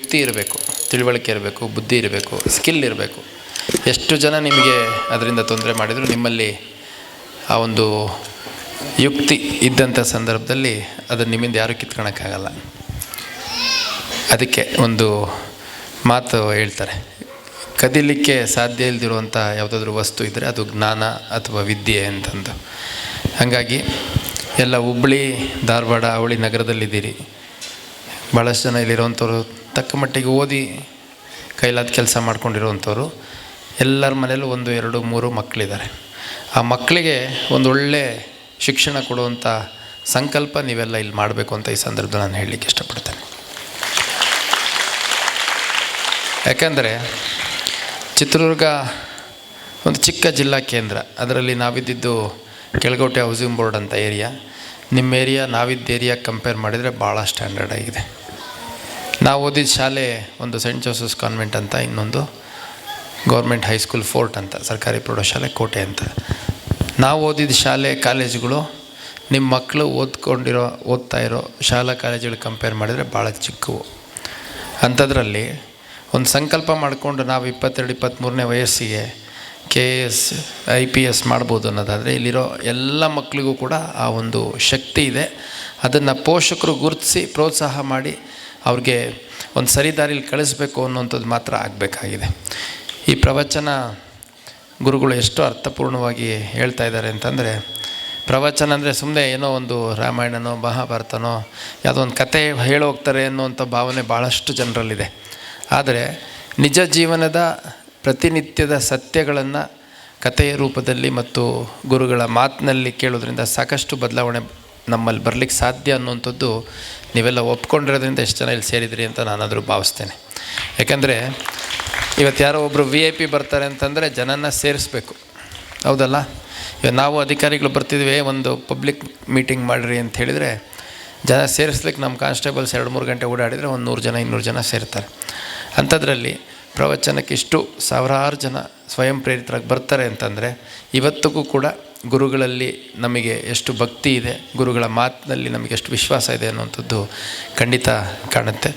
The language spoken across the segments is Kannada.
ಯುಕ್ತಿ ಇರಬೇಕು, ತಿಳುವಳಿಕೆ ಇರಬೇಕು, ಬುದ್ಧಿ ಇರಬೇಕು ಸ್ಕಿಲ್ ಇರಬೇಕು. ಎಷ್ಟು ಜನ ನಿಮಗೆ ಅದರಿಂದ ತೊಂದರೆ ಮಾಡಿದರೂ, ನಿಮ್ಮಲ್ಲಿ ಆ ಒಂದು ಯುಕ್ತಿ ಇದ್ದಂಥ ಸಂದರ್ಭದಲ್ಲಿ ಅದನ್ನು ನಿಮ್ಮಿಂದ ಯಾರೂ ಕಿತ್ಕೊಳಕ್ಕಾಗಲ್ಲ. ಅದಕ್ಕೆ ಒಂದು ಮಾತು ಹೇಳ್ತಾರೆ, ಕದಿಲಿಕ್ಕೆ ಸಾಧ್ಯ ಇಲ್ದಿರುವಂಥ ಯಾವುದಾದ್ರೂ ವಸ್ತು ಇದ್ದರೆ ಅದು ಜ್ಞಾನ ಅಥವಾ ವಿದ್ಯೆ ಅಂತಂದು. ಹಾಗಾಗಿ ಎಲ್ಲ ಹುಬ್ಬಳ್ಳಿ ಧಾರವಾಡ, ಅವಳಿ ನಗರದಲ್ಲಿದ್ದೀರಿ. ಭಾಳಷ್ಟು ಜನ ಇಲ್ಲಿರುವಂಥವ್ರು ತಕ್ಕ ಮಟ್ಟಿಗೆ ಓದಿ ಕೈಲಾದ ಕೆಲಸ ಮಾಡ್ಕೊಂಡಿರುವಂಥವ್ರು, ಎಲ್ಲರ ಮನೇಲೂ ಒಂದು, ಎರಡು, ಮೂರು ಮಕ್ಕಳಿದ್ದಾರೆ. ಆ ಮಕ್ಕಳಿಗೆ ಒಂದು ಒಳ್ಳೆ ಶಿಕ್ಷಣ ಕೊಡುವಂಥ ಸಂಕಲ್ಪ ನೀವೆಲ್ಲ ಇಲ್ಲಿ ಮಾಡಬೇಕು ಅಂತ ಈ ಸಂದರ್ಭದಲ್ಲಿ ನಾನು ಹೇಳಲಿಕ್ಕೆ ಇಷ್ಟಪಡ್ತೇನೆ. ಯಾಕೆಂದರೆ ಚಿತ್ರದುರ್ಗ ಒಂದು ಚಿಕ್ಕ ಜಿಲ್ಲಾ ಕೇಂದ್ರ, ಅದರಲ್ಲಿ ನಾವಿದ್ದಿದ್ದು ಕೆಳಗೋಟೆ ಹೌಸಿಂಗ್ ಬೋರ್ಡ್ ಅಂತ ಏರಿಯಾ. ನಿಮ್ಮ ಏರಿಯಾ ನಾವಿದ್ದ ಏರಿಯಾ ಕಂಪೇರ್ ಮಾಡಿದರೆ ಭಾಳ ಸ್ಟ್ಯಾಂಡರ್ಡ್ ಆಗಿದೆ. ನಾವು ಓದಿದ ಶಾಲೆ ಒಂದು ಸೆಂಟ್ ಜೋಸಫ್ಸ್ ಕಾನ್ವೆಂಟ್ ಅಂತ, ಇನ್ನೊಂದು ಗೌರ್ಮೆಂಟ್ ಹೈಸ್ಕೂಲ್ ಫೋರ್ಟ್ ಅಂತ, ಸರ್ಕಾರಿ ಪ್ರೌಢಶಾಲೆ ಕೋಟೆ ಅಂತ. ನಾವು ಓದಿದ ಶಾಲೆ ಕಾಲೇಜುಗಳು, ನಿಮ್ಮ ಮಕ್ಕಳು ಓದ್ಕೊಂಡಿರೋ, ಓದ್ತಾ ಇರೋ ಶಾಲಾ ಕಾಲೇಜುಗಳು ಕಂಪೇರ್ ಮಾಡಿದರೆ ಭಾಳ ಚಿಕ್ಕವು. ಅಂಥದ್ರಲ್ಲಿ ಒಂದು ಸಂಕಲ್ಪ ಮಾಡಿಕೊಂಡು ನಾವು ಇಪ್ಪತ್ತೆರಡು ಇಪ್ಪತ್ತ್ಮೂರನೇ ವಯಸ್ಸಿಗೆ K S I P S ಮಾಡ್ಬೋದು ಅನ್ನೋದಾದರೆ ಇಲ್ಲಿರೋ ಎಲ್ಲ ಮಕ್ಕಳಿಗೂ ಕೂಡ ಆ ಒಂದು ಶಕ್ತಿ ಇದೆ. ಅದನ್ನು ಪೋಷಕರು ಗುರುತಿಸಿ ಪ್ರೋತ್ಸಾಹ ಮಾಡಿ ಅವ್ರಿಗೆ ಒಂದು ಸರಿ ದಾರಿಲಿ ಕಳಿಸ್ಬೇಕು ಅನ್ನೋಂಥದ್ದು ಮಾತ್ರ ಆಗಬೇಕಾಗಿದೆ. ಈ ಪ್ರವಚನ ಗುರುಗಳು ಎಷ್ಟು ಅರ್ಥಪೂರ್ಣವಾಗಿ ಹೇಳ್ತಾ ಇದ್ದಾರೆ ಅಂತಂದರೆ, ಪ್ರವಚನ ಅಂದರೆ ಸುಮ್ಮನೆ ಏನೋ ಒಂದು ರಾಮಾಯಣನೋ, ಮಹಾಭಾರತನೋ, ಯಾವುದೋ ಒಂದು ಕತೆ ಹೇಳೋಗ್ತಾರೆ ಅನ್ನುವಂಥ ಭಾವನೆ ಭಾಳಷ್ಟು ಜನರಲ್ಲಿದೆ. ಆದರೆ ನಿಜ ಜೀವನದ ಪ್ರತಿನಿತ್ಯದ ಸತ್ಯಗಳನ್ನು ಕಥೆಯ ರೂಪದಲ್ಲಿ ಮತ್ತು ಗುರುಗಳ ಮಾತಿನಲ್ಲಿ ಕೇಳೋದ್ರಿಂದ ಸಾಕಷ್ಟು ಬದಲಾವಣೆ ನಮ್ಮಲ್ಲಿ ಬರಲಿಕ್ಕೆ ಸಾಧ್ಯ ಅನ್ನುವಂಥದ್ದು ನೀವೆಲ್ಲ ಒಪ್ಕೊಂಡಿರೋದ್ರಿಂದ ಎಷ್ಟು ಜನ ಇಲ್ಲಿ ಸೇರಿದ್ರಿ ಅಂತ ನಾನಾದರೂ ಭಾವಿಸ್ತೇನೆ. ಯಾಕೆಂದರೆ ಇವತ್ತು ಯಾರೋ ಒಬ್ಬರು ವಿ ಐ ಪಿ ಬರ್ತಾರೆ ಅಂತಂದರೆ ಜನನ ಸೇರಿಸ್ಬೇಕು. ಹೌದಲ್ಲ? ಇವಾಗ ನಾವು ಅಧಿಕಾರಿಗಳು ಬರ್ತಿದ್ವಿ, ಒಂದು ಪಬ್ಲಿಕ್ ಮೀಟಿಂಗ್ ಮಾಡಿರಿ ಅಂತ ಹೇಳಿದರೆ ಜನ ಸೇರಿಸ್ಲಿಕ್ಕೆ ನಮ್ಮ ಕಾನ್ಸ್ಟೇಬಲ್ಸ್ ಎರಡು ಮೂರು ಗಂಟೆ ಓಡಾಡಿದರೆ ಒಂದು ನೂರು ಜನ, ಇನ್ನೂರು ಜನ ಸೇರ್ತಾರೆ. ಅಂಥದ್ರಲ್ಲಿ ಪ್ರವಚನಕ್ಕೆ ಇಷ್ಟು ಸಾವಿರಾರು ಜನ ಸ್ವಯಂ ಪ್ರೇರಿತರಾಗಿ ಬರ್ತಾರೆ ಅಂತಂದರೆ ಇವತ್ತಿಗೂ ಕೂಡ ಗುರುಗಳಲ್ಲಿ ನಮಗೆ ಎಷ್ಟು ಭಕ್ತಿ ಇದೆ, ಗುರುಗಳ ಮಾತಿನಲ್ಲಿ ನಮಗೆ ಎಷ್ಟು ವಿಶ್ವಾಸ ಇದೆ ಅನ್ನುವಂಥದ್ದು ಖಂಡಿತ ಕಾಣುತ್ತೆ.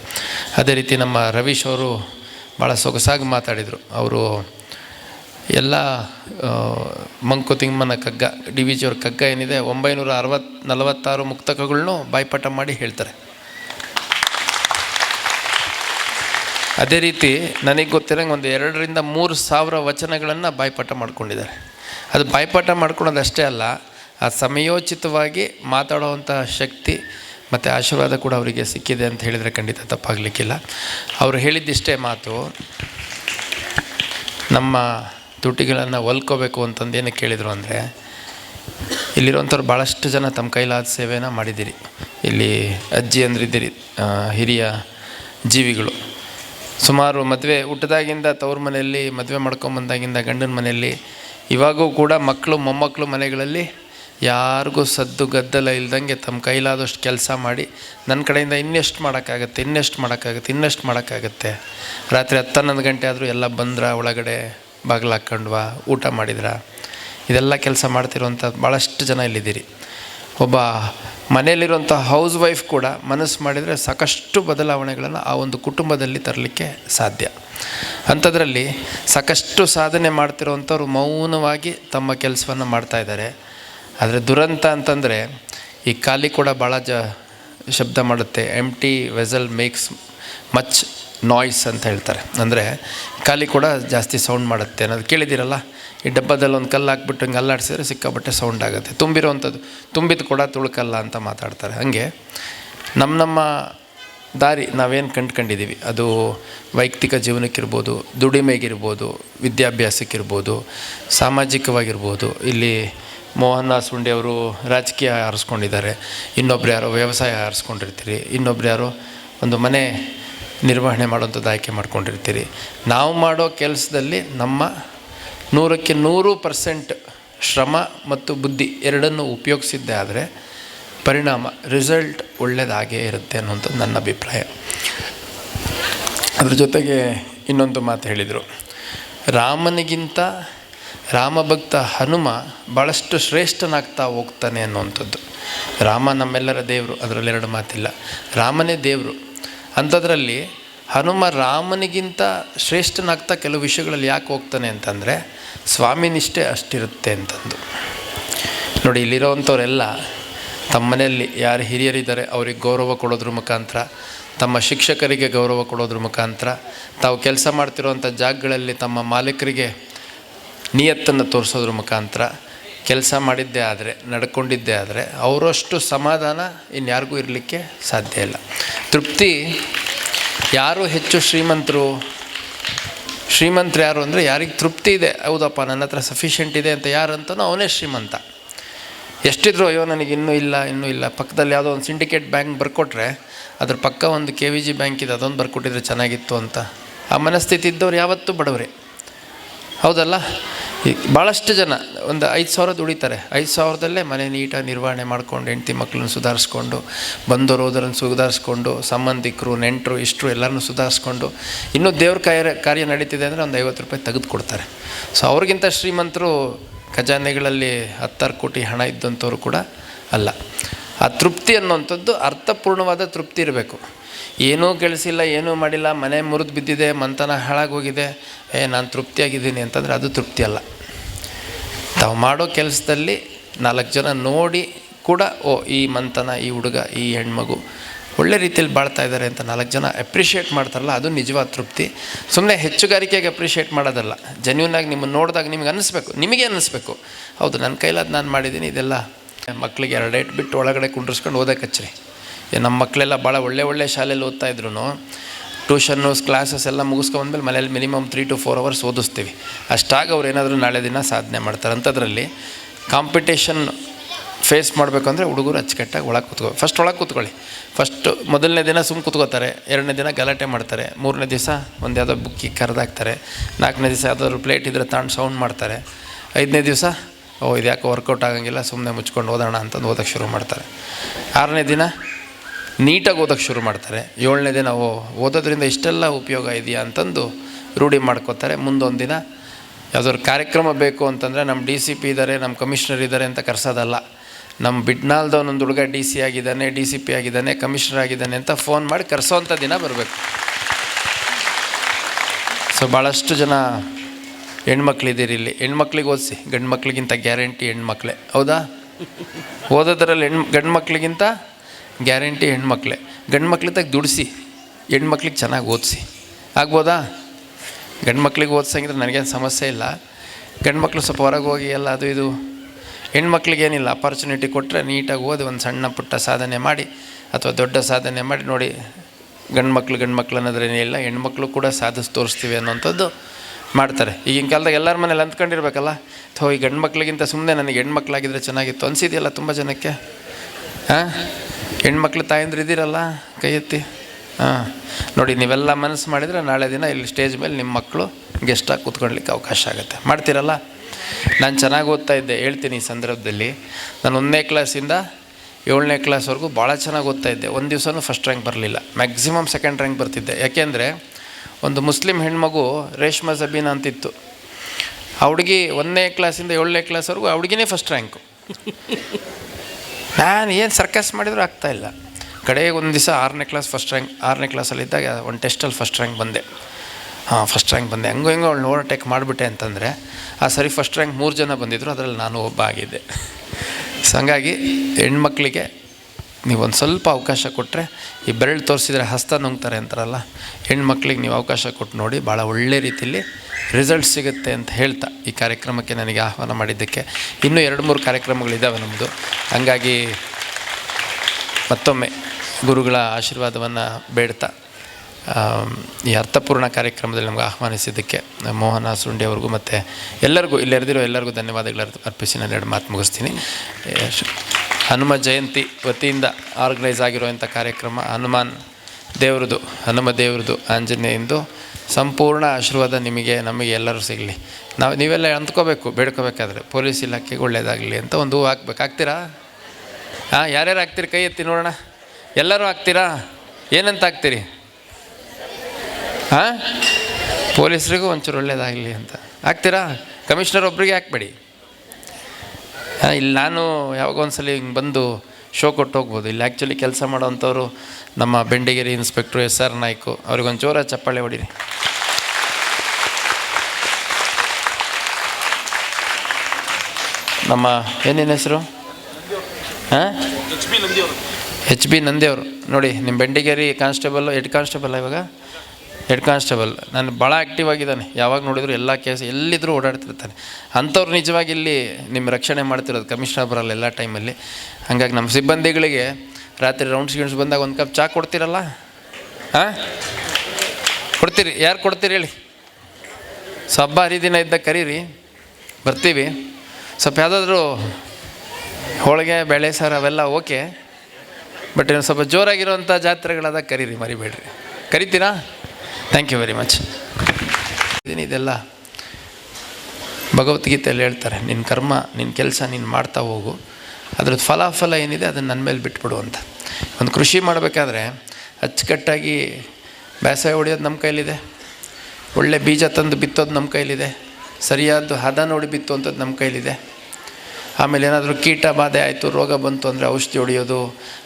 ಅದೇ ರೀತಿ ನಮ್ಮ ರವೀಶ್ ಅವರು ಭಾಳ ಸೊಗಸಾಗಿ ಮಾತಾಡಿದರು. ಅವರು ಎಲ್ಲ ಮಂಕುತಿಮ್ಮನ ಕಗ್ಗ, ಡಿ ವಿ ಜಿಯವ್ರ ಕಗ್ಗ ಏನಿದೆ, ಒಂಬೈನೂರ ಅರವತ್ತು ನಲವತ್ತಾರು ಮುಕ್ತಕಗಳ್ನೂ ಬಾಯ್ಪಾಠ ಮಾಡಿ ಹೇಳ್ತಾರೆ. ಅದೇ ರೀತಿ ನನಗೆ ಗೊತ್ತಿರೋಂಗೆ ಒಂದು ಎರಡರಿಂದ ಮೂರು ಸಾವಿರ ವಚನಗಳನ್ನು ಬಾಯ್ಪಾಠ ಮಾಡ್ಕೊಂಡಿದ್ದಾರೆ. ಅದು ಬಾಯ್ಪಾಠ ಮಾಡ್ಕೊಳ್ಳೋದಷ್ಟೇ ಅಲ್ಲ, ಆ ಸಮಯೋಚಿತವಾಗಿ ಮಾತಾಡೋವಂಥ ಶಕ್ತಿ ಮತ್ತು ಆಶೀರ್ವಾದ ಕೂಡ ಅವರಿಗೆ ಸಿಕ್ಕಿದೆ ಅಂತ ಹೇಳಿದರೆ ಖಂಡಿತ ತಪ್ಪಾಗಲಿಕ್ಕಿಲ್ಲ. ಅವರು ಹೇಳಿದ್ದಿಷ್ಟೇ ಮಾತು, ನಮ್ಮ ತುಟಿಗಳನ್ನು ಹೊಲ್ಕೋಬೇಕು ಅಂತಂದು ಏನಕ್ಕೆ ಕೇಳಿದರು ಅಂದರೆ, ಇಲ್ಲಿರುವಂಥವ್ರು ಭಾಳಷ್ಟು ಜನ ತಮ್ಮ ಕೈಲಾದ ಸೇವೆನ ಮಾಡಿದ್ದೀರಿ. ಇಲ್ಲಿ ಅಜ್ಜಿ ಅಂದ್ರಿದ್ದೀರಿ ಹಿರಿಯ ಜೀವಿಗಳು. ಸುಮಾರು ಮದುವೆ ಹುಟ್ಟದಾಗಿಂದ ತವ್ರ ಮನೆಯಲ್ಲಿ ಮದುವೆ ಮಾಡ್ಕೊಂಬಂದಾಗಿಂದ ಗಂಡನ ಮನೆಯಲ್ಲಿ ಇವಾಗೂ ಕೂಡ ಮಕ್ಕಳು, ಮೊಮ್ಮಕ್ಕಳು ಮನೆಗಳಲ್ಲಿ ಯಾರಿಗೂ ಸದ್ದು ಗದ್ದಲ ಇಲ್ದಂಗೆ ತಮ್ಮ ಕೈಲಾದಷ್ಟು ಕೆಲಸ ಮಾಡಿ, ನನ್ನ ಕಡೆಯಿಂದ ಇನ್ನೆಷ್ಟು ಮಾಡೋಕ್ಕಾಗತ್ತೆ ಇನ್ನೆಷ್ಟು ಮಾಡೋಕ್ಕಾಗತ್ತೆ ಇನ್ನೆಷ್ಟು ಮಾಡೋಕ್ಕಾಗತ್ತೆ. ರಾತ್ರಿ ಹತ್ತು ಹನ್ನೊಂದು ಗಂಟೆ ಆದರೂ ಎಲ್ಲ ಬಂದ್ರ, ಒಳಗಡೆ ಬಾಗಿಲು ಹಾಕ್ಕೊಂಡ್ವಾ, ಊಟ ಮಾಡಿದ್ರ. ಇದೆಲ್ಲ ಕೆಲಸ ಮಾಡ್ತಿರುವಂಥ ಭಾಳಷ್ಟು ಜನ ಇಲ್ಲಿದ್ದೀರಿ. ಒಬ್ಬ ಮನೆಯಲ್ಲಿರುವಂಥ ಹೌಸ್ ವೈಫ್ ಕೂಡ ಮನಸ್ಸು ಮಾಡಿದರೆ ಸಾಕಷ್ಟು ಬದಲಾವಣೆಗಳನ್ನು ಆ ಒಂದು ಕುಟುಂಬದಲ್ಲಿ ತರಲಿಕ್ಕೆ ಸಾಧ್ಯ. ಅಂಥದ್ರಲ್ಲಿ ಸಾಕಷ್ಟು ಸಾಧನೆ ಮಾಡ್ತಿರೋವಂಥವ್ರು ಮೌನವಾಗಿ ತಮ್ಮ ಕೆಲಸವನ್ನು ಮಾಡ್ತಾ ಇದ್ದಾರೆ. ಆದರೆ ದುರಂತ ಅಂತಂದರೆ ಈ ಖಾಲಿ ಕೂಡ ಭಾಳ ಜ ಶಬ್ದ ಮಾಡುತ್ತೆ. M T vessel makes much noise ಅಂತ ಹೇಳ್ತಾರೆ. ಅಂದರೆ ಖಾಲಿ ಕೂಡ ಜಾಸ್ತಿ ಸೌಂಡ್ ಮಾಡುತ್ತೆ. ಅನ್ನೋದು ಕೇಳಿದ್ದೀರಲ್ಲ? ಈ ಡಬ್ಬದಲ್ಲಿ ಒಂದು ಕಲ್ಲು ಹಾಕ್ಬಿಟ್ಟು ಹಿಂಗೆ ಅಲ್ಲಾಡಿಸಿದ್ರೆ ಸಿಕ್ಕಾಪಟ್ಟೆ ಸೌಂಡ್ ಆಗುತ್ತೆ. ತುಂಬಿರೋವಂಥದ್ದು ತುಂಬಿದ ಕೂಡ ತುಳುಕಲ್ಲ ಅಂತ ಮಾತಾಡ್ತಾರೆ. ಹಾಗೆ ನಮ್ಮ ನಮ್ಮ ದಾರಿ ನಾವೇನು ಕಂಡ್ಕೊಂಡಿದ್ದೀವಿ? ಅದು ವೈಯಕ್ತಿಕ ಜೀವನಕ್ಕಿರ್ಬೋದು, ದುಡಿಮೆಗಿರ್ಬೋದು, ವಿದ್ಯಾಭ್ಯಾಸಕ್ಕಿರ್ಬೋದು, ಸಾಮಾಜಿಕವಾಗಿರ್ಬೋದು. ಇಲ್ಲಿ ಮೋಹನ್ ಅವರು ರಾಜಕೀಯ ಆರಿಸ್ಕೊಂಡಿದ್ದಾರೆ ಇನ್ನೊಬ್ರು ಯಾರೋ ವ್ಯವಸಾಯ ಆರಿಸ್ಕೊಂಡಿರ್ತೀರಿ ಇನ್ನೊಬ್ರು ಯಾರೋ ಒಂದು ಮನೆ ನಿರ್ವಹಣೆ ಮಾಡುವಂಥದ್ದು ಆಯ್ಕೆ ಮಾಡ್ಕೊಂಡಿರ್ತೀರಿ. ನಾವು ಮಾಡೋ ಕೆಲಸದಲ್ಲಿ ನಮ್ಮ ನೂರಕ್ಕೆ ನೂರು ಪರ್ಸೆಂಟ್ ಶ್ರಮ ಮತ್ತು ಬುದ್ಧಿ ಎರಡನ್ನು ಉಪಯೋಗಿಸಿದ್ದೆ ಆದರೆ ಪರಿಣಾಮ, ರಿಸಲ್ಟ್ ಒಳ್ಳೆಯದಾಗೇ ಇರುತ್ತೆ ಅನ್ನುವಂಥದ್ದು ನನ್ನ ಅಭಿಪ್ರಾಯ. ಅದ್ರ ಜೊತೆಗೆ ಇನ್ನೊಂದು ಮಾತು ಹೇಳಿದರು. ರಾಮನಿಗಿಂತ ರಾಮಭಕ್ತ ಹನುಮ ಭಾಳಷ್ಟು ಶ್ರೇಷ್ಠನಾಗ್ತಾ ಹೋಗ್ತಾನೆ ಅನ್ನುವಂಥದ್ದು ರಾಮ ನಮ್ಮೆಲ್ಲರ ದೇವರು ಅದರಲ್ಲಿ ಎರಡು ಮಾತಿಲ್ಲ. ರಾಮನೇ ದೇವರು. ಅಂಥದ್ರಲ್ಲಿ ಹನುಮ ರಾಮನಿಗಿಂತ ಶ್ರೇಷ್ಠನಾಗ್ತಾ ಕೆಲವು ವಿಷಯಗಳಲ್ಲಿ ಯಾಕೆ ಹೋಗ್ತಾನೆ ಅಂತಂದರೆ ಸ್ವಾಮಿನಿಷ್ಠೆ ಅಷ್ಟಿರುತ್ತೆ ಅಂತಂದು. ನೋಡಿ, ಇಲ್ಲಿರೋವಂಥವರೆಲ್ಲ ತಮ್ಮ ಮನೆಯಲ್ಲಿ ಯಾರು ಹಿರಿಯರಿದ್ದಾರೆ ಅವ್ರಿಗೆ ಗೌರವ ಕೊಡೋದ್ರ ಮುಖಾಂತರ, ತಮ್ಮ ಶಿಕ್ಷಕರಿಗೆ ಗೌರವ ಕೊಡೋದ್ರ ಮುಖಾಂತರ, ತಾವು ಕೆಲಸ ಮಾಡ್ತಿರೋವಂಥ ಜಾಗಗಳಲ್ಲಿ ತಮ್ಮ ಮಾಲೀಕರಿಗೆ ನಿಯತ್ತನ್ನು ತೋರಿಸೋದ್ರ ಮುಖಾಂತರ ಕೆಲಸ ಮಾಡಿದ್ದೇ ಆದರೆ, ನಡ್ಕೊಂಡಿದ್ದೇ ಆದರೆ, ಅವರಷ್ಟು ಸಮಾಧಾನ ಇನ್ಯಾರಿಗೂ ಇರಲಿಕ್ಕೆ ಸಾಧ್ಯ ಇಲ್ಲ. ತೃಪ್ತಿ ಯಾರು ಹೆಚ್ಚು ಶ್ರೀಮಂತರು? ಶ್ರೀಮಂತರು ಯಾರು ಅಂದರೆ, ಯಾರಿಗೆ ತೃಪ್ತಿ ಇದೆ, ಹೌದಪ್ಪ, ನನ್ನ ಹತ್ರ ಸಫಿಷಿಯೆಂಟ್ ಇದೆ ಅಂತ ಯಾರಂತನೋ ಅವನೇ ಶ್ರೀಮಂತ. ಎಷ್ಟಿದ್ರು ಅಯ್ಯೋ, ನನಗೆ ಇನ್ನೂ ಇಲ್ಲ ಇನ್ನೂ ಇಲ್ಲ. ಪಕ್ಕದಲ್ಲಿ ಯಾವುದೋ ಒಂದು ಸಿಂಡಿಕೇಟ್ ಬ್ಯಾಂಕ್ ಬರ್ಕೊಟ್ರೆ, ಅದ್ರ ಪಕ್ಕ ಒಂದು ಕೆ ವಿ ಜಿ ಬ್ಯಾಂಕ್ ಇದೆ, ಅದೊಂದು ಬರ್ಕೊಟ್ಟಿದ್ರೆ ಚೆನ್ನಾಗಿತ್ತು ಅಂತ. ಆ ಮನಸ್ಥಿತಿ ಇದ್ದವ್ರು ಯಾವತ್ತೂ ಬಡವರೇ. ಹೌದಲ್ಲ? ಭಾಳಷ್ಟು ಜನ, ಒಂದು ಐದು ಸಾವಿರ ದುಡಿತಾರೆ. ಐದು ಸಾವಿರದಲ್ಲೇ ಮನೆ ನೀಟಾಗಿ ನಿರ್ವಹಣೆ ಮಾಡ್ಕೊಂಡು, ಹೆಂಡತಿ ಮಕ್ಕಳನ್ನ ಸುಧಾರಿಸ್ಕೊಂಡು, ಬಂದವರು ಹೋದರನ್ನು ಸುಧಾರಿಸ್ಕೊಂಡು, ಸಂಬಂಧಿಕರು, ನೆಂಟರು, ಇಷ್ಟರು ಎಲ್ಲರನ್ನು ಸುಧಾರಿಸ್ಕೊಂಡು, ಇನ್ನೂ ದೇವ್ರ ಕಾರ್ಯ ಕಾರ್ಯ ನಡೀತಿದೆ ಅಂದರೆ ಒಂದು ಐವತ್ತು ರೂಪಾಯಿ ತೆಗೆದುಕೊಡ್ತಾರೆ. ಸೊ ಅವ್ರಿಗಿಂತ ಶ್ರೀಮಂತರು ಖಜಾನೆಗಳಲ್ಲಿ ಹತ್ತಾರು ಕೋಟಿ ಹಣ ಇದ್ದಂಥವ್ರು ಕೂಡ ಅಲ್ಲ. ಆ ತೃಪ್ತಿ ಅನ್ನುವಂಥದ್ದು ಅರ್ಥಪೂರ್ಣವಾದ ತೃಪ್ತಿ ಇರಬೇಕು. ಏನೂ ಕೆಲಸಿಲ್ಲ ಏನೂ ಮಾಡಿಲ್ಲ, ಮನೆ ಮುರಿದು ಬಿದ್ದಿದೆ, ಮಂತನ ಹಾಳಾಗೋಗಿದೆ ಏ, ನಾನು ತೃಪ್ತಿಯಾಗಿದ್ದೀನಿ ಅಂತಂದರೆ ಅದು ತೃಪ್ತಿ ಅಲ್ಲ. ತಾವು ಮಾಡೋ ಕೆಲಸದಲ್ಲಿ ನಾಲ್ಕು ಜನ ನೋಡಿ ಕೂಡ, ಓ, ಈ ಮಂತನ, ಈ ಹುಡುಗ, ಈ ಹೆಣ್ಮಗು ಒಳ್ಳೆ ರೀತಿಯಲ್ಲಿ ಬಾಳ್ತಾ ಇದ್ದಾರೆ ಅಂತ ನಾಲ್ಕು ಜನ ಅಪ್ರಿಷಿಯೇಟ್ ಮಾಡ್ತಾರಲ್ಲ, ಅದು ನಿಜವಾದ ತೃಪ್ತಿ. ಸುಮ್ಮನೆ ಹೆಚ್ಚುಗಾರಿಕೆಗೆ ಅಪ್ರಿಷಿಯೇಟ್ ಮಾಡೋದಲ್ಲ. ಜೆನ್ಯೂನಾಗಿ ನಿಮ್ಮನ್ನು ನೋಡಿದಾಗ ನಿಮಗೆ ಅನ್ನಿಸ್ಬೇಕು ನಿಮಗೆ ಅನ್ನಿಸ್ಬೇಕು ಹೌದು ನನ್ನ ಕೈಲಾದ ನಾನು ಮಾಡಿದ್ದೀನಿ, ಇದೆಲ್ಲ ಮಕ್ಕಳಿಗೆ ಎರಡು ಏಟ್ ಬಿಟ್ಟು ಒಳಗಡೆ ಕುಂಡ್ರಿಸ್ಕೊಂಡು ಓದಕ್ಕೆ ಹಚ್ಚ್ರಿ. ನಮ್ಮ ಮಕ್ಕಳೆಲ್ಲ ಭಾಳ ಒಳ್ಳೆ ಒಳ್ಳೆ ಶಾಲೆಯಲ್ಲಿ ಓದ್ತಾ ಇದ್ರು ಟ್ಯೂಷನ್ನು ಕ್ಲಾಸಸ್ ಎಲ್ಲ ಮುಗಿಸ್ಕೊಂಡ್ಮೇಲೆ ಮನೇಲಿ minimum three to four hours ಓದಿಸ್ತೀವಿ. ಅಷ್ಟಾಗಿ ಅವ್ರು ಏನಾದರೂ ನಾಳೆ ದಿನ ಸಾಧನೆ ಮಾಡ್ತಾರೆ. ಅಂಥದ್ರಲ್ಲಿ ಕಾಂಪಿಟೇಷನ್ ಫೇಸ್ ಮಾಡಬೇಕಂದ್ರೆ ಹುಡುಗರು ಅಚ್ಚುಕಟ್ಟಾಗಿ ಒಳಗೆ ಕೂತ್ಕೊ ಫಸ್ಟ್ ಒಳಗೆ ಕೂತ್ಕೊಳ್ಳಿ. ಫಸ್ಟ್ ಮೊದಲನೇ ದಿನ ಸುಮ್ಮ ಕೂತ್ಕೋತಾರೆ, ಎರಡನೇ ದಿನ ಗಲಾಟೆ ಮಾಡ್ತಾರೆ, ಮೂರನೇ ದಿವಸ ಒಂದು ಯಾವುದೋ ಬುಕ್ಕಿಗೆ ಕರೆದಾಕ್ತಾರೆ, ನಾಲ್ಕನೇ ದಿವಸ ಯಾವುದಾದ್ರು ಪ್ಲೇಟ್ ಇದ್ರೆ ತಾಂಡ್ ಸೌಂಡ್ ಮಾಡ್ತಾರೆ, ಐದನೇ ದಿವಸ, ಓ ಇದು ಯಾಕೆ ವರ್ಕೌಟ್ ಆಗೋಂಗಿಲ್ಲ ಸುಮ್ಮನೆ ಮುಚ್ಕೊಂಡು ಓದೋಣ ಅಂತಂದು ಓದೋಕ್ಕೆ ಶುರು ಮಾಡ್ತಾರೆ. ಆರನೇ ದಿನ ನೀಟಾಗಿ ಓದೋಕ್ಕೆ ಶುರು ಮಾಡ್ತಾರೆ. ಏಳನೇ ದಿನ ಓ, ಓದೋದ್ರಿಂದ ಇಷ್ಟೆಲ್ಲ ಉಪಯೋಗ ಇದೆಯಾ ಅಂತಂದು ರೂಢಿ ಮಾಡ್ಕೋತಾರೆ. ಮುಂದೊಂದು ದಿನ ಯಾವುದಾದ್ರು ಕಾರ್ಯಕ್ರಮ ಬೇಕು ಅಂತಂದರೆ ನಮ್ಮ ಡಿ ಸಿ ಪಿ ಇದ್ದಾರೆ ನಮ್ಮ ಕಮಿಷನರ್ ಇದ್ದಾರೆ ಅಂತ ಕರ್ಸೋದಲ್ಲ. ನಮ್ಮ ಬಿಡ್ನಾಲ್ದವನೊಂದು ಹುಡುಗ ಡಿ ಸಿ ಆಗಿದ್ದಾನೆ, ಡಿ ಸಿ ಪಿ ಆಗಿದ್ದಾನೆ, ಕಮಿಷನರ್ ಆಗಿದ್ದಾನೆ ಅಂತ ಫೋನ್ ಮಾಡಿ ಕರೆಸೋವಂಥ ದಿನ ಬರಬೇಕು. ಸೊ ಭಾಳಷ್ಟು ಜನ ಹೆಣ್ಮಕ್ಳಿದ್ದೀರಿ ಇಲ್ಲಿ. ಹೆಣ್ಮಕ್ಳಿಗೆ ಓದಿಸಿ. ಗಂಡು ಮಕ್ಳಿಗಿಂತ ಗ್ಯಾರಂಟಿ ಹೆಣ್ಮಕ್ಳೆ. ಹೌದಾ? ಓದೋದ್ರಲ್ಲಿ ಹೆಣ್ಣು ಗಂಡು ಮಕ್ಳಿಗಿಂತ ಗ್ಯಾರಂಟಿ ಹೆಣ್ಮಕ್ಳೇ. ಗಂಡು ಮಕ್ಳಿದ್ದಾಗ ದುಡಿಸಿ, ಹೆಣ್ಮಕ್ಳಿಗೆ ಚೆನ್ನಾಗಿ ಓದಿಸಿ. ಆಗ್ಬೋದಾ? ಗಂಡು ಮಕ್ಳಿಗೆ ಓದಿಸಂಗಿದ್ರೆ ನನಗೇನು ಸಮಸ್ಯೆ ಇಲ್ಲ. ಗಂಡು ಮಕ್ಕಳು ಸ್ವಲ್ಪ ಹೊರಗೆ ಹೋಗಿ ಎಲ್ಲ ಅದು ಇದು. ಹೆಣ್ಮಕ್ಳಿಗೇನಿಲ್ಲ ಅಪಾರ್ಚುನಿಟಿ ಕೊಟ್ಟರೆ ನೀಟಾಗಿ ಓದಿ ಒಂದು ಸಣ್ಣ ಪುಟ್ಟ ಸಾಧನೆ ಮಾಡಿ ಅಥವಾ ದೊಡ್ಡ ಸಾಧನೆ ಮಾಡಿ ನೋಡಿ ಗಂಡು ಮಕ್ಳು ಗಂಡು ಮಕ್ಳು ಅನ್ನೋದ್ರೇನಿಲ್ಲ ಹೆಣ್ಮಕ್ಳು ಕೂಡ ಸಾಧಿಸಿ ತೋರಿಸ್ತೀವಿ ಅನ್ನೋಂಥದ್ದು ಮಾಡ್ತಾರೆ. ಈಗಿನ ಕಾಲದಾಗ ಎಲ್ಲರ ಮನೇಲಿ ಅಂದ್ಕೊಂಡಿರ್ಬೇಕಲ್ಲ ಥೋ, ಈ ಗಂಡು ಮಕ್ಳಿಗಿಂತ ಸುಮ್ಮನೆ ನನಗೆ ಹೆಣ್ಮಕ್ಳಾಗಿದ್ದರೆ ಚೆನ್ನಾಗಿತ್ತು ಅನಿಸಿದೆಯಲ್ಲ ತುಂಬ ಜನಕ್ಕೆ? ಹಾಂ? ಹೆಣ್ಮಕ್ಳು ತಾಯಂದ್ರೆ ಇದ್ದೀರಲ್ಲ, ಕೈ ಎತ್ತಿ? ಹಾಂ. ನೋಡಿ, ನೀವೆಲ್ಲ ಮನಸ್ಸು ಮಾಡಿದರೆ ನಾಳೆ ದಿನ ಇಲ್ಲಿ ಸ್ಟೇಜ್ ಮೇಲೆ ನಿಮ್ಮ ಮಕ್ಕಳು ಗೆಸ್ಟಾಗಿ ಕೂತ್ಕೊಳ್ಲಿಕ್ಕೆ ಅವಕಾಶ ಆಗುತ್ತೆ. ಮಾಡ್ತೀರಲ್ಲ? ನಾನು ಚೆನ್ನಾಗಿ ಓದ್ತಾ ಇದ್ದೆ, ಹೇಳ್ತೀನಿ ಈ ಸಂದರ್ಭದಲ್ಲಿ. ನಾನು ಒಂದನೇ ಕ್ಲಾಸಿಂದ ಏಳನೇ ಕ್ಲಾಸ್ವರೆಗೂ ಭಾಳ ಚೆನ್ನಾಗಿ ಓದ್ತಾ ಇದ್ದೆ. ಒಂದು ದಿವಸನೂ ಫಸ್ಟ್ ರ್ಯಾಂಕ್ ಬರಲಿಲ್ಲ. ಮ್ಯಾಕ್ಸಿಮಮ್ ಸೆಕೆಂಡ್ ರ್ಯಾಂಕ್ ಬರ್ತಿದ್ದೆ. ಯಾಕೆಂದರೆ ಒಂದು ಮುಸ್ಲಿಂ ಹೆಣ್ಮಗು ರೇಷ್ಮಾ ಜಬೀನ್ ಅಂತಿತ್ತು. ಆ ಹುಡುಗಿ ಒಂದನೇ ಕ್ಲಾಸಿಂದ ಏಳನೇ ಕ್ಲಾಸ್ವರೆಗೂ ಆ ಹುಡುಗಿನೇ ಫಸ್ಟ್ ರ್ಯಾಂಕು ನಾನು ಏನು ಸರ್ಕಸ್ ಮಾಡಿದರೂ ಆಗ್ತಾಯಿಲ್ಲ ಕಡೆಗೆ ಒಂದು ದಿವಸ ಆರನೇ ಕ್ಲಾಸ್ ಫಸ್ಟ್ ರ್ಯಾಂಕ್ ಆರನೇ ಕ್ಲಾಸಲ್ಲಿದ್ದಾಗ ಒಂದು ಟೆಸ್ಟಲ್ಲಿ ಫಸ್ಟ್ ರ್ಯಾಂಕ್ ಬಂದೆ. ಹಾಂ ಫಸ್ಟ್ ರ್ಯಾಂಕ್ ಬಂದೆ. ಹಂಗೋ ಹೆಂಗೋ ಅವಳು ಓವರ್ಟೇಕ್ ಮಾಡಿಬಿಟ್ಟೆ ಅಂತಂದರೆ, ಆ ಸರಿ ಫಸ್ಟ್ ರ್ಯಾಂಕ್ ಮೂರು ಜನ ಬಂದಿದ್ದರು ಅದರಲ್ಲಿ ನಾನು ಒಬ್ಬ ಆಗಿದ್ದೆ. ಸೊ ಹಂಗಾಗಿ ಹೆಣ್ಮಕ್ಳಿಗೆ ನೀವು ಒಂದು ಸ್ವಲ್ಪ ಅವಕಾಶ ಕೊಟ್ಟರೆ ಈ ಬೆರಳು ತೋರಿಸಿದರೆ ಹಸ್ತ ನುಂಗ್ತಾರೆ ಅಂತಾರಲ್ಲ, ಹೆಣ್ಮಕ್ಳಿಗೆ ನೀವು ಅವಕಾಶ ಕೊಟ್ಟು ನೋಡಿ ಭಾಳ ಒಳ್ಳೆ ರೀತಿಯಲ್ಲಿ ರಿಸಲ್ಟ್ ಸಿಗುತ್ತೆ ಅಂತ ಹೇಳ್ತಾ ಈ ಕಾರ್ಯಕ್ರಮಕ್ಕೆ ನನಗೆ ಆಹ್ವಾನ ಮಾಡಿದ್ದಕ್ಕೆ. ಇನ್ನೂ ಎರಡು ಮೂರು ಕಾರ್ಯಕ್ರಮಗಳಿದ್ದಾವೆ ನಮ್ಮದು ಹಂಗಾಗಿ ಮತ್ತೊಮ್ಮೆ ಗುರುಗಳ ಆಶೀರ್ವಾದವನ್ನು ಬೇಡ್ತಾ ಈ ಅರ್ಥಪೂರ್ಣ ಕಾರ್ಯಕ್ರಮದಲ್ಲಿ ನಮ್ಗೆ ಆಹ್ವಾನಿಸಿದ್ದಕ್ಕೆ ಮೋಹನ ಸುಂಡಿ ಅವ್ರಿಗೂ ಮತ್ತು ಎಲ್ಲರಿಗೂ ಇಲ್ಲೆರೆದಿರೋ ಎಲ್ಲರಿಗೂ ಧನ್ಯವಾದಗಳು ಅರ್ಪ- ಅರ್ಪಿಸಿ ನಾನು ಎರಡು ಮಾತು ಮುಗಿಸ್ತೀನಿ. ಹನುಮ ಜಯಂತಿ ವತಿಯಿಂದ ಆರ್ಗನೈಸ್ ಆಗಿರುವಂಥ ಕಾರ್ಯಕ್ರಮ ಹನುಮಾನ್ ದೇವ್ರದ್ದು ಹನುಮ ದೇವ್ರದ್ದು ಆಂಜನೇಯಂದು ಸಂಪೂರ್ಣ ಆಶೀರ್ವಾದ ನಿಮಗೆ, ನಮಗೆ ಎಲ್ಲರೂ ಸಿಗಲಿ. ನಾವು, ನೀವೆಲ್ಲ ಅಂದ್ಕೋಬೇಕು ಬೇಡ್ಕೋಬೇಕಾದ್ರೆ ಪೊಲೀಸ್ ಇಲಾಖೆಗೆ ಒಳ್ಳೆಯದಾಗಲಿ ಅಂತ ಒಂದು ಹೂವು ಹಾಕ್ಬೇಕು. ಹಾಕ್ತೀರಾ? ಹಾಂ, ಯಾರ್ಯಾರು ಹಾಕ್ತೀರಿ? ಕೈ ಎತ್ತಿ ನೋಡೋಣ. ಎಲ್ಲರೂ ಹಾಕ್ತೀರಾ? ಏನಂತ ಹಾಕ್ತೀರಿ? ಹಾಂ? ಪೊಲೀಸರಿಗೂ ಒಂಚೂರು ಒಳ್ಳೇದಾಗಲಿ ಅಂತ. ಹಾಕ್ತೀರಾ? ಕಮಿಷನರ್ ಒಬ್ಬರಿಗೆ ಹಾಕ್ಬೇಡಿ. ಇಲ್ಲಿ ನಾನು ಯಾವಾಗ ಒಂದ್ಸಲ ಹಿಂಗೆ ಬಂದು ಶೋ ಕೊಟ್ಟು ಹೋಗ್ಬೋದು. ಇಲ್ಲಿ ಆ್ಯಕ್ಚುಲಿ ಕೆಲಸ ಮಾಡೋವಂಥವ್ರು ನಮ್ಮ Bendigeri inspector S R Naik ಅವ್ರಿಗೊಂದು ಜೋರ ಚಪ್ಪಾಳೆ ಹೊಡೀರಿ. ನಮ್ಮ ಏನೇನು ಹೆಸರು? ಹಾಂ? ಎಚ್ ಬಿ ನಂದಿಯವರು. ನೋಡಿ ನಿಮ್ಮ ಬೆಂಡಿಗೇರಿ ಕಾನ್ಸ್ಟೇಬಲ್ ಹೆಡ್ ಕಾನ್ಸ್ಟೇಬಲ್ ಇವಾಗ? ಹೆಡ್ ಕಾನ್ಸ್ಟೇಬಲ್ ನಾನು ಭಾಳ ಆ್ಯಕ್ಟಿವ್ ಆಗಿದ್ದಾನೆ. ಯಾವಾಗ ನೋಡಿದ್ರು ಎಲ್ಲ ಕೇಸ್ ಎಲ್ಲಿದ್ದರೂ ಓಡಾಡ್ತಿರ್ತಾನೆ. ಅಂಥವ್ರು ನಿಜವಾಗಿ ಇಲ್ಲಿ ನಿಮ್ಮ ರಕ್ಷಣೆ ಮಾಡ್ತಿರೋದು ಕಮಿಷನರ್ ಬರಲ್ಲ ಎಲ್ಲ ಟೈಮಲ್ಲಿ ಹಾಗಾಗಿ ನಮ್ಮ ಸಿಬ್ಬಂದಿಗಳಿಗೆ ರಾತ್ರಿ ರೌಂಡ್ಸ್ ಗಿಂಡ್ಸ್ ಬಂದಾಗ ಒಂದು ಕಪ್ ಚಾ ಕೊಡ್ತೀರಲ್ಲ? ಹಾಂ? ಕೊಡ್ತೀರಿ. ಯಾರು ಕೊಡ್ತೀರಿ ಹೇಳಿ? ಸೊ ಹಬ್ಬ ಹರಿದಿನ ಇದ್ದಾಗ ಕರೀರಿ. ಬರ್ತೀವಿ. ಸ್ವಲ್ಪ ಯಾವುದಾದ್ರೂ ಹೋಳಿಗೆ, ಬೇಳೆ, ಸಾರು ಅವೆಲ್ಲ ಓಕೆ ಬಟ್ ಸ್ವಲ್ಪ ಜೋರಾಗಿರೋಂಥ ಜಾತ್ರೆಗಳಾದಾಗ ಕರೀರಿ, ಮರಿಬೇಡ್ರಿ. ಕರಿತೀರಾ? ಥ್ಯಾಂಕ್ ಯು ವೆರಿ ಮಚ್ ಇದೆಲ್ಲ ಭಗವದ್ಗೀತೆಯಲ್ಲಿ ಹೇಳ್ತಾರೆ ನಿನ್ನ ಕರ್ಮ ನಿನ್ನ ಕೆಲಸ ನೀನು ಮಾಡ್ತಾ ಹೋಗು. ಅದ್ರದ್ದು ಫಲಾಫಲ ಏನಿದೆ ಅದನ್ನು ನನ್ನ ಮೇಲೆ ಬಿಟ್ಬಿಡು ಅಂತ. ಒಂದು ಕೃಷಿ ಮಾಡಬೇಕಾದ್ರೆ ಅಚ್ಚುಕಟ್ಟಾಗಿ ಬೇಸಾಯ ಹೊಡೆಯೋದು ನಮ್ಮ ಕೈಲಿದೆ. ಒಳ್ಳೆ ಬೀಜ ತಂದು ಬಿತ್ತೋದು ನಮ್ಮ ಕೈಲಿದೆ. ಸರಿಯಾದ ಹದ ನೋಡಿ ಬಿತ್ತುವಂಥದ್ದು ನಮ್ಮ ಕೈಲಿದೆ. ಆಮೇಲೆ ಏನಾದರೂ ಕೀಟ ಬಾಧೆ ಆಯಿತು, ರೋಗ ಬಂತು ಅಂದರೆ ಔಷಧಿ ಹೊಡೆಯೋದು,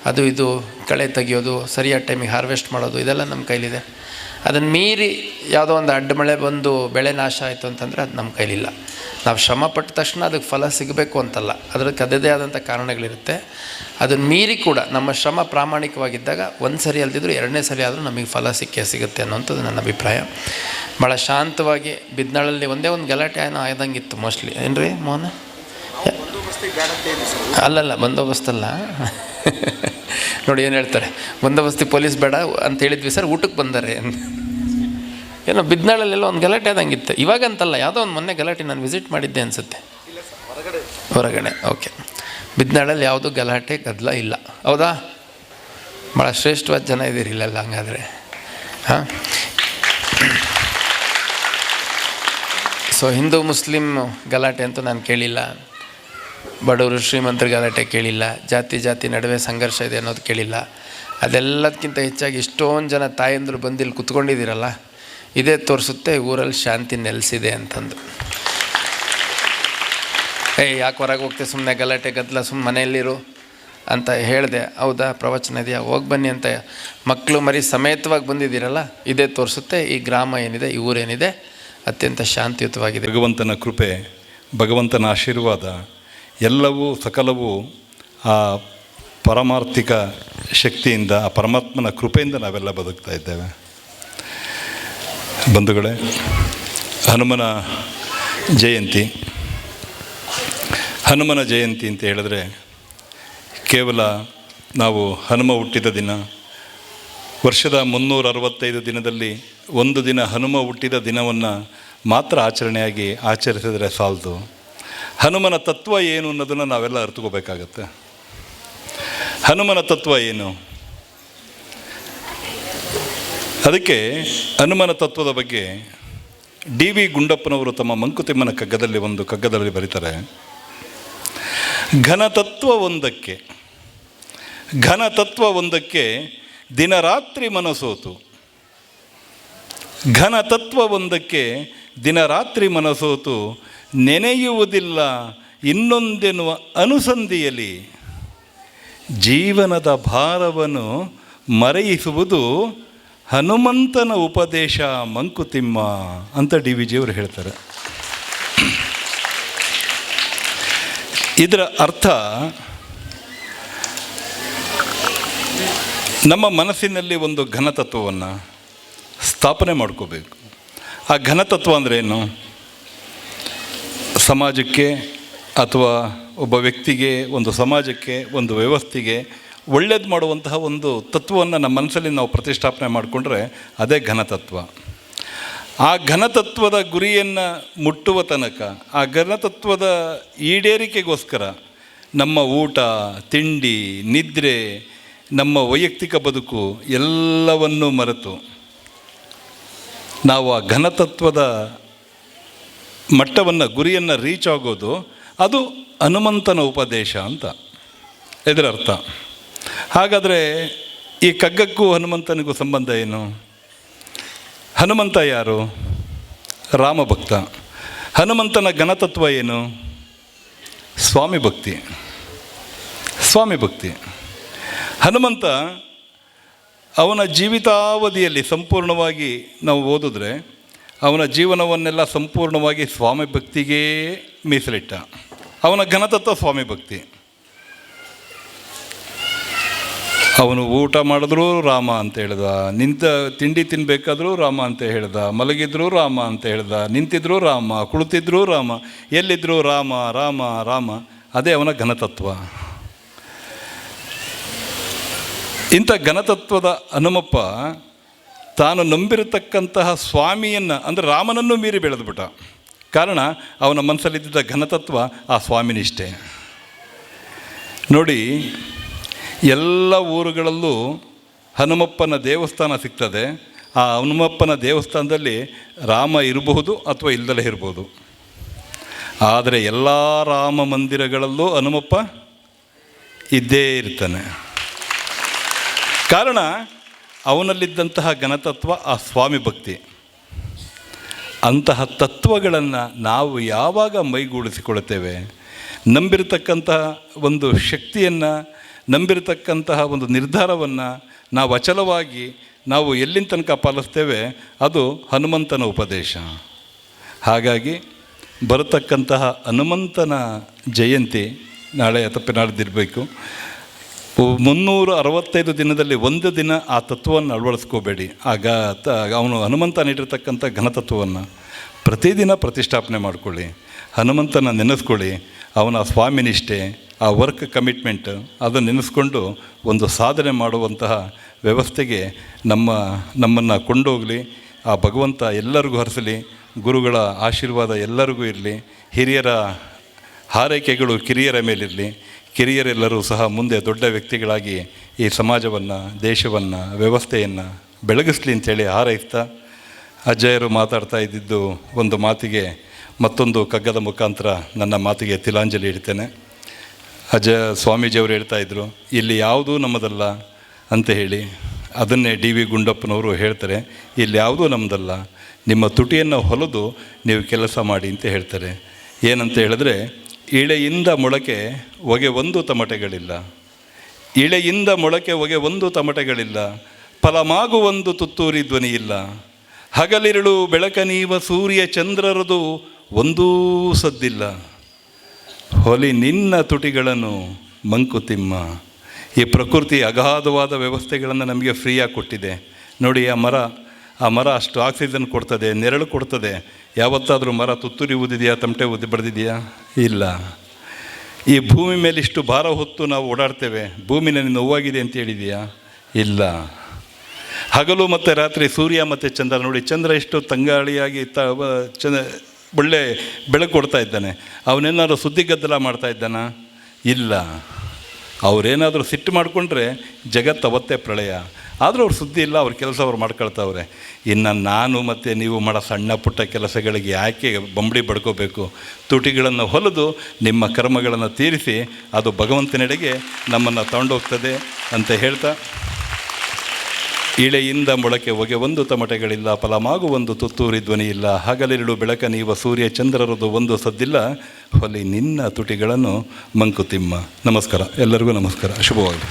ಅದು ಇದು ಕಳೆ ತೆಗೆಯೋದು, ಸರಿಯಾದ ಟೈಮಿಗೆ ಹಾರ್ವೆಸ್ಟ್ ಮಾಡೋದು, ಇದೆಲ್ಲ ನಮ್ಮ ಕೈಲಿದೆ. ಅದನ್ನು ಮೀರಿ ಯಾವುದೋ ಒಂದು ಅಡ್ಡ ಮಳೆ ಬಂದು ಬೆಳೆ ನಾಶ ಆಯಿತು ಅಂತಂದರೆ ಅದು ನಮ್ಮ ಕೈಲಿಲ್ಲ. ನಾವು ಶ್ರಮ ಪಟ್ಟ ತಕ್ಷಣ ಅದಕ್ಕೆ ಫಲ ಸಿಗಬೇಕು ಅಂತಲ್ಲ. ಅದಕ್ಕೆ ಅದೇ ಆದಂಥ ಕಾರಣಗಳಿರುತ್ತೆ. ಅದನ್ನು ಮೀರಿ ಕೂಡ ನಮ್ಮ ಶ್ರಮ ಪ್ರಾಮಾಣಿಕವಾಗಿದ್ದಾಗ ಒಂದು ಸರಿ ಅಲ್ದಿದ್ರು ಎರಡನೇ ಸರಿ ಆದರೂ ನಮಗೆ ಫಲ ಸಿಕ್ಕೇ ಸಿಗುತ್ತೆ ಅನ್ನೋಂಥದ್ದು ನನ್ನ ಅಭಿಪ್ರಾಯ. ಭಾಳ ಶಾಂತವಾಗಿ ಬಿದ್ನಾಳಲ್ಲಿ ಒಂದೇ ಒಂದು ಗಲಾಟೆ ಏನೋ ಆಯ್ದಂಗಿತ್ತು ಮೋಸ್ಟ್ಲಿ. ಏನು ರೀ ಮೋಹನ ಅಲ್ಲಲ್ಲ ಬಂದೋಬಸ್ತಲ್ಲ. ನೋಡಿ ಏನು ಹೇಳ್ತಾರೆ, ಬಂದೋಬಸ್ತಿ ಪೊಲೀಸ್ ಬೇಡ ಅಂತ ಹೇಳಿದ್ವಿ ಸರ್, ಊಟಕ್ಕೆ ಬಂದಾರೆ ಏನೋ ಬಿದ್ನಾಳಲ್ಲೆಲ್ಲ ಒಂದು ಗಲಾಟೆ ಆದಂಗಿತ್ತು. ಇವಾಗಂತಲ್ಲ ಯಾವುದೋ ಒಂದು ಮೊನ್ನೆ ಗಲಾಟೆ ನಾನು ವಿಸಿಟ್ ಮಾಡಿದ್ದೆ ಅನಿಸುತ್ತೆ. ಹೊರಗಡೆ ಓಕೆ ಬಿದ್ನಾಳಲ್ಲಿ ಯಾವುದೂ ಗಲಾಟೆ ಗದ್ದಲ ಇಲ್ಲ. ಹೌದಾ? ಭಾಳ ಶ್ರೇಷ್ಠವಾದ ಜನ ಇದ್ದೀರಿ ಇಲ್ಲೆಲ್ಲ ಹಂಗಾದರೆ. ಹಾಂ? ಸೊ ಹಿಂದೂ ಮುಸ್ಲಿಮ್ ಗಲಾಟೆ ಅಂತೂ ನಾನು ಕೇಳಿಲ್ಲ. ಬಡವರು ಶ್ರೀಮಂತರ ಗಲಾಟೆ ಕೇಳಿಲ್ಲ, ಜಾತಿ ಜಾತಿ ನಡುವೆ ಸಂಘರ್ಷ ಇದೆ ಅನ್ನೋದು ಕೇಳಿಲ್ಲ. ಅದೆಲ್ಲದಕ್ಕಿಂತ ಹೆಚ್ಚಾಗಿ ಎಷ್ಟೊಂದು ಜನ ತಾಯಂದರು ಬಂದು ಇಲ್ಲಿ ಕುತ್ಕೊಂಡಿದ್ದೀರಲ್ಲ, ಇದೇ ತೋರಿಸುತ್ತೆ ಊರಲ್ಲಿ ಶಾಂತಿ ನೆಲೆಸಿದೆ ಅಂತಂದು. ಏಯ್ ಯಾಕೆ ಹೊರಗೆ ಹೋಗ್ತೆ ಸುಮ್ಮನೆ ಗಲಾಟೆ ಗದ್ದಲ ಸುಮ್ಮನೆ ಮನೆಯಲ್ಲಿರು ಅಂತ ಹೇಳಿದೆ, ಹೌದಾ, ಪ್ರವಚನ ಇದೆಯಾ? ಹೋಗಿ ಬನ್ನಿ ಅಂತ ಮಕ್ಕಳು ಮರಿ ಸಮೇತವಾಗಿ ಬಂದಿದ್ದೀರಲ್ಲ, ಇದೇ ತೋರಿಸುತ್ತೆ ಈ ಗ್ರಾಮ ಏನಿದೆ, ಈ ಊರೇನಿದೆ ಅತ್ಯಂತ ಶಾಂತಿಯುತವಾಗಿದೆ. ಭಗವಂತನ ಕೃಪೆ, ಭಗವಂತನ ಆಶೀರ್ವಾದ ಎಲ್ಲವೂ ಸಕಲವೂ ಆ ಪರಮಾರ್ಥಿಕ ಶಕ್ತಿಯಿಂದ, ಆ ಪರಮಾತ್ಮನ ಕೃಪೆಯಿಂದ ನಾವೆಲ್ಲ ಬದುಕ್ತಾ ಇದ್ದೇವೆ. ಬಂಧುಗಳೇ, ಹನುಮನ ಜಯಂತಿ. ಹನುಮನ ಜಯಂತಿ ಅಂತ ಹೇಳಿದ್ರೆ ಕೇವಲ ನಾವು ಹನುಮ ಹುಟ್ಟಿದ ದಿನ, ವರ್ಷದ ಮುನ್ನೂರ ಅರವತ್ತೈದು ದಿನದಲ್ಲಿ ಒಂದು ದಿನ ಹನುಮ ಹುಟ್ಟಿದ ದಿನವನ್ನು ಮಾತ್ರ ಆಚರಣೆಯಾಗಿ ಆಚರಿಸಿದರೆ ಸಾಲದು. ಹನುಮನ ತತ್ವ ಏನು ಅನ್ನೋದನ್ನು ನಾವೆಲ್ಲ ಅರ್ಥಕೋಬೇಕಾಗತ್ತೆ ಹನುಮನ ತತ್ವ ಏನು? ಅದಕ್ಕೆ ಹನುಮನ ತತ್ವದ ಬಗ್ಗೆ ಡಿ ವಿ ಗುಂಡಪ್ಪನವರು ತಮ್ಮ ಮಂಕುತಿಮ್ಮನ ಕಗ್ಗದಲ್ಲಿ ಒಂದು ಕಗ್ಗದಲ್ಲಿ ಬರೀತಾರೆ ಘನತತ್ವ ಒಂದಕ್ಕೆ ಘನತತ್ವ ಒಂದಕ್ಕೆ ದಿನರಾತ್ರಿ ಮನಸೋತು. ಘನತತ್ವ ಒಂದಕ್ಕೆ ದಿನರಾತ್ರಿ ಮನಸೋತು ನೆನೆಯುವುದಿಲ್ಲ. ಇನ್ನೊಂದೆನ್ನುವ ಅನುಸಂಧಿಯಲ್ಲಿ ಜೀವನದ ಭಾರವನ್ನು ಮರೆಯಿಸುವುದು ಹನುಮಂತನ ಉಪದೇಶ ಮಂಕುತಿಮ್ಮ ಅಂತ ಡಿ ವಿ ಜಿಯವರು ಹೇಳ್ತಾರೆ. ಇದರ ಅರ್ಥ ನಮ್ಮ ಮನಸ್ಸಿನಲ್ಲಿ ಒಂದು ಘನತತ್ವವನ್ನು ಸ್ಥಾಪನೆ ಮಾಡ್ಕೋಬೇಕು. ಆ ಘನತತ್ವ ಅಂದರೆ ಏನು? ಸಮಾಜಕ್ಕೆ ಅಥವಾ ಒಬ್ಬ ವ್ಯಕ್ತಿಗೆ, ಒಂದು ಸಮಾಜಕ್ಕೆ, ಒಂದು ವ್ಯವಸ್ಥೆಗೆ ಒಳ್ಳೇದು ಮಾಡುವಂತಹ ಒಂದು ತತ್ವವನ್ನು ನಮ್ಮ ಮನಸ್ಸಲ್ಲಿ ನಾವು ಪ್ರತಿಷ್ಠಾಪನೆ ಮಾಡಿಕೊಂಡ್ರೆ ಅದೇ ಘನತತ್ವ. ಆ ಘನತತ್ವದ ಗುರಿಯನ್ನು ಮುಟ್ಟುವ ತನಕ, ಆ ಘನತತ್ವದ ಈಡೇರಿಕೆಗೋಸ್ಕರ ನಮ್ಮ ಊಟ, ತಿಂಡಿ, ನಿದ್ರೆ, ನಮ್ಮ ವೈಯಕ್ತಿಕ ಬದುಕು ಎಲ್ಲವನ್ನೂ ಮರೆತು ನಾವು ಆ ಘನತತ್ವದ ಮಟ್ಟವನ್ನು, ಗುರಿಯನ್ನು ರೀಚ್ ಆಗೋದು ಅದು ಹನುಮಂತನ ಉಪದೇಶ ಅಂತ ಇದರ ಅರ್ಥ ಹಾಗಾದರೆ ಈ ಕಗ್ಗಕ್ಕೂ ಹನುಮಂತನಿಗೂ ಸಂಬಂಧ ಏನು? ಹನುಮಂತ ಯಾರು? ರಾಮಭಕ್ತ. ಹನುಮಂತನ ಘನತತ್ವ ಏನು? ಸ್ವಾಮಿ ಭಕ್ತಿ. ಸ್ವಾಮಿ ಭಕ್ತಿ. ಹನುಮಂತ ಅವನ ಜೀವಿತಾವಧಿಯಲ್ಲಿ ಸಂಪೂರ್ಣವಾಗಿ ನಾವು ಓದಿದ್ರೆ ಅವನ ಜೀವನವನ್ನೆಲ್ಲ ಸಂಪೂರ್ಣವಾಗಿ ಸ್ವಾಮಿ ಭಕ್ತಿಗೇ ಮೀಸಲಿಟ್ಟ. ಅವನ ಘನತತ್ವ ಸ್ವಾಮಿ ಭಕ್ತಿ. ಅವನು ಊಟ ಮಾಡಿದ್ರೂ ರಾಮ ಅಂತ ಹೇಳ್ದ, ನಿಂತ ತಿಂಡಿ ತಿನ್ನಬೇಕಾದ್ರೂ ರಾಮ ಅಂತ ಹೇಳ್ದ, ಮಲಗಿದ್ರೂ ರಾಮ ಅಂತ ಹೇಳ್ದ, ನಿಂತಿದ್ರು ರಾಮ, ಕುಳಿತಿದ್ರು ರಾಮ, ಎಲ್ಲಿದ್ರು ರಾಮ ರಾಮ ರಾಮ, ಅದೇ ಅವನ ಘನತತ್ವ. ಇಂಥ ಘನತತ್ವದ ಹನುಮಪ್ಪ ತಾನು ನಂಬಿರತಕ್ಕಂತಹ ಸ್ವಾಮಿಯನ್ನು, ಅಂದರೆ ರಾಮನನ್ನು ಮೀರಿ ಬೆಳೆದ್ಬಿಟ್ಟ. ಕಾರಣ, ಅವನ ಮನಸ್ಸಲ್ಲಿದ್ದ ಘನತತ್ವ ಆ ಸ್ವಾಮಿನಿಷ್ಠೆ ನೋಡಿ, ಎಲ್ಲ ಊರುಗಳಲ್ಲೂ ಹನುಮಪ್ಪನ ದೇವಸ್ಥಾನ ಸಿಗ್ತದೆ. ಆ ಹನುಮಪ್ಪನ ದೇವಸ್ಥಾನದಲ್ಲಿ ರಾಮ ಇರಬಹುದು ಅಥವಾ ಇಲ್ಲದಲೇ ಇರ್ಬೋದು ಆದರೆ ಎಲ್ಲ ರಾಮ ಮಂದಿರಗಳಲ್ಲೂ ಹನುಮಪ್ಪ ಇದ್ದೇ ಇರ್ತಾನೆ. ಕಾರಣ ಅವನಲ್ಲಿದ್ದಂತಹ ಘನತತ್ವ ಆ ಸ್ವಾಮಿ ಭಕ್ತಿ. ಅಂತಹ ತತ್ವಗಳನ್ನು ನಾವು ಯಾವಾಗ ಮೈಗೂಡಿಸಿಕೊಳ್ಳುತ್ತೇವೆ? ನಂಬಿರತಕ್ಕಂತಹ ಒಂದು ಶಕ್ತಿಯನ್ನು, ನಂಬಿರತಕ್ಕಂತಹ ಒಂದು ನಿರ್ಧಾರವನ್ನು ನಾವು ಅಚಲವಾಗಿ ನಾವು ಎಲ್ಲಿನ ತನಕ ಪಾಲಿಸ್ತೇವೆ? ಅದು ಹನುಮಂತನ ಉಪದೇಶ. ಹಾಗಾಗಿ ಬರತಕ್ಕಂತಹ ಹನುಮಂತನ ಜಯಂತಿ ನಾಳೆ ಅಥವಾ ನಾಡ್ದಿರಬೇಕು ಮುನ್ನೂರ ಅರವತ್ತೈದು ದಿನದಲ್ಲಿ ಒಂದು ದಿನ ಆ ತತ್ವವನ್ನು ಅಳವಡಿಸ್ಕೋಬೇಡಿ. ಆಗ ತ ಅವನು ಹನುಮಂತ ನೀಡಿರ್ತಕ್ಕಂಥ ಘನತತ್ವವನ್ನು ಪ್ರತಿದಿನ ಪ್ರತಿಷ್ಠಾಪನೆ ಮಾಡಿಕೊಳ್ಳಿ. ಹನುಮಂತನ ನೆನೆಸ್ಕೊಳ್ಳಿ. ಅವನ ಸ್ವಾಮಿನಿಷ್ಠೆ ಆ ವರ್ಕ್ ಕಮಿಟ್ಮೆಂಟ್ ಅದನ್ನು ನೆನೆಸ್ಕೊಂಡು ಒಂದು ಸಾಧನೆ ಮಾಡುವಂತಹ ವ್ಯವಸ್ಥೆಗೆ ನಮ್ಮ ನಮ್ಮನ್ನು ಕೊಂಡೋಗಲಿ. ಆ ಭಗವಂತ ಎಲ್ಲರಿಗೂ ಹರಿಸಲಿ. ಗುರುಗಳ ಆಶೀರ್ವಾದ ಎಲ್ಲರಿಗೂ ಇರಲಿ. ಹಿರಿಯರ ಹಾರೈಕೆಗಳು ಕಿರಿಯರ ಮೇಲಿರಲಿ. ಕಿರಿಯರೆಲ್ಲರೂ ಸಹ ಮುಂದೆ ದೊಡ್ಡ ವ್ಯಕ್ತಿಗಳಾಗಿ ಈ ಸಮಾಜವನ್ನು, ದೇಶವನ್ನು, ವ್ಯವಸ್ಥೆಯನ್ನು ಬೆಳಗಿಸ್ಲಿ ಅಂತೇಳಿ ಹಾರೈಸ್ತಾ ಅಜ್ಜಯರು ಮಾತಾಡ್ತಾ ಇದ್ದಿದ್ದು ಒಂದು ಮಾತಿಗೆ ಮತ್ತೊಂದು ಕಗ್ಗದ ಮುಖಾಂತರ ನನ್ನ ಮಾತಿಗೆ ತಿಲಾಂಜಲಿ ಇಡ್ತೇನೆ. ಅಜ್ಜ ಸ್ವಾಮೀಜಿಯವರು ಹೇಳ್ತಾ ಇದ್ದರು ಇಲ್ಲಿ ಯಾವುದೂ ನಮ್ಮದಲ್ಲ ಅಂತ ಹೇಳಿ ಅದನ್ನೇ ಡಿ ವಿ ಗುಂಡಪ್ಪನವರು ಹೇಳ್ತಾರೆ, ಇಲ್ಲಿ ಯಾವುದೂ ನಮ್ಮದಲ್ಲ, ನಿಮ್ಮ ತುಟಿಯನ್ನು ಹೊಲಿದು ನೀವು ಕೆಲಸ ಮಾಡಿ ಅಂತ ಹೇಳ್ತಾರೆ. ಏನಂತ ಹೇಳಿದ್ರೆ ಇಳೆಯಿಂದ ಮೊಳಕೆ ಹೊಗೆ ಒಂದು ತಮಟೆಗಳಿಲ್ಲ. ಇಳೆಯಿಂದ ಮೊಳಕೆ ಹೊಗೆ ಒಂದು ತಮಟೆಗಳಿಲ್ಲ. ಫಲಮಾಗು ಒಂದು ತುತ್ತೂರಿ ಧ್ವನಿಯಿಲ್ಲ ಹಗಲಿರುಳು ಬೆಳಕನೀವ ಸೂರ್ಯ ಚಂದ್ರರದು ಒಂದೂ ಸದ್ದಿಲ್ಲ. ಹೊಲಿ ನಿನ್ನ ತುಟಿಗಳನ್ನು ಮಂಕುತಿಮ್ಮ ಈ ಪ್ರಕೃತಿ ಅಗಾಧವಾದ ವ್ಯವಸ್ಥೆಗಳನ್ನು ನಮಗೆ ಫ್ರೀಯಾಗಿ ಕೊಟ್ಟಿದೆ. ನೋಡಿ ಆ ಮರ. ಆ ಮರ ಅಷ್ಟು ಆಕ್ಸಿಜನ್ ಕೊಡ್ತದೆ, ನೆರಳು ಕೊಡ್ತದೆ. ಯಾವತ್ತಾದರೂ ಮರ ತುತ್ತೂರಿ ಊದಿದೆಯಾ, ತಮಟೆ ಊದಿ ಬಡ್ದಿದೆಯಾ? ಇಲ್ಲ. ಈ ಭೂಮಿ ಮೇಲೆ ಇಷ್ಟು ಭಾರ ಹೊತ್ತು ನಾವು ಓಡಾಡ್ತೇವೆ ಭೂಮಿ ನನಗೆ ನೋವಾಗಿದೆ ಅಂತ ಹೇಳಿದೆಯಾ? ಇಲ್ಲ. ಹಗಲು ಮತ್ತು ರಾತ್ರಿ ಸೂರ್ಯ ಮತ್ತು ಚಂದ್ರ, ನೋಡಿ ಚಂದ್ರ ಎಷ್ಟು ತಂಗಾಳಿಯಾಗಿ ತ ಚಂದ, ಒಳ್ಳೆ ಬೆಳಕು ಕೊಡ್ತಾ ಇದ್ದಾನೆ. ಅವನೇನಾದ್ರು ಸುದ್ದಿ ಗದ್ದಲ ಮಾಡ್ತಾ ಇದ್ದಾನ? ಇಲ್ಲ. ಅವರೇನಾದರೂ ಸಿಟ್ಟು ಮಾಡಿಕೊಂಡ್ರೆ ಜಗತ್ತು ಅವತ್ತೇ ಪ್ರಳಯ. ಆದರೂ ಅವ್ರ ಸುದ್ದಿ ಇಲ್ಲ, ಅವ್ರ ಕೆಲಸ ಅವ್ರು ಮಾಡ್ಕೊಳ್ತಾವ್ರೆ. ಇನ್ನು ನಾನು ಮತ್ತು ನೀವು ಮಾಡೋ ಸಣ್ಣ ಪುಟ್ಟ ಕೆಲಸಗಳಿಗೆ ಯಾಕೆ ಬಂಬಡಿ ಬಡ್ಕೋಬೇಕು ತುಟಿಗಳನ್ನು ಹೊಲಿದು ನಿಮ್ಮ ಕರ್ಮಗಳನ್ನು ತೀರಿಸಿ ಅದು ಭಗವಂತನೆಡೆಗೆ ನಮ್ಮನ್ನು ತಗೊಂಡೋಗ್ತದೆ ಅಂತ ಹೇಳ್ತಾ ಇಳೆಯಿಂದ ಮೊಳಕೆ ಒಗೆ ಒಂದು ತಮಟೆಗಳಿಲ್ಲ, ಫಲಮಾಗು ಒಂದು ತುತ್ತೂರಿ ಧ್ವನಿ ಇಲ್ಲ. ಹಗಲಿರುಳು ಬೆಳಕ ನೀವ ಸೂರ್ಯ ಚಂದ್ರರದು ಒಂದು ಸದ್ದಿಲ್ಲ. ಹೊಲಿ ನಿನ್ನ ತುಟಿಗಳನ್ನು ಮಂಕುತಿಮ್ಮ. ನಮಸ್ಕಾರ. ಎಲ್ಲರಿಗೂ ನಮಸ್ಕಾರ. ಶುಭವಾಗಲಿ.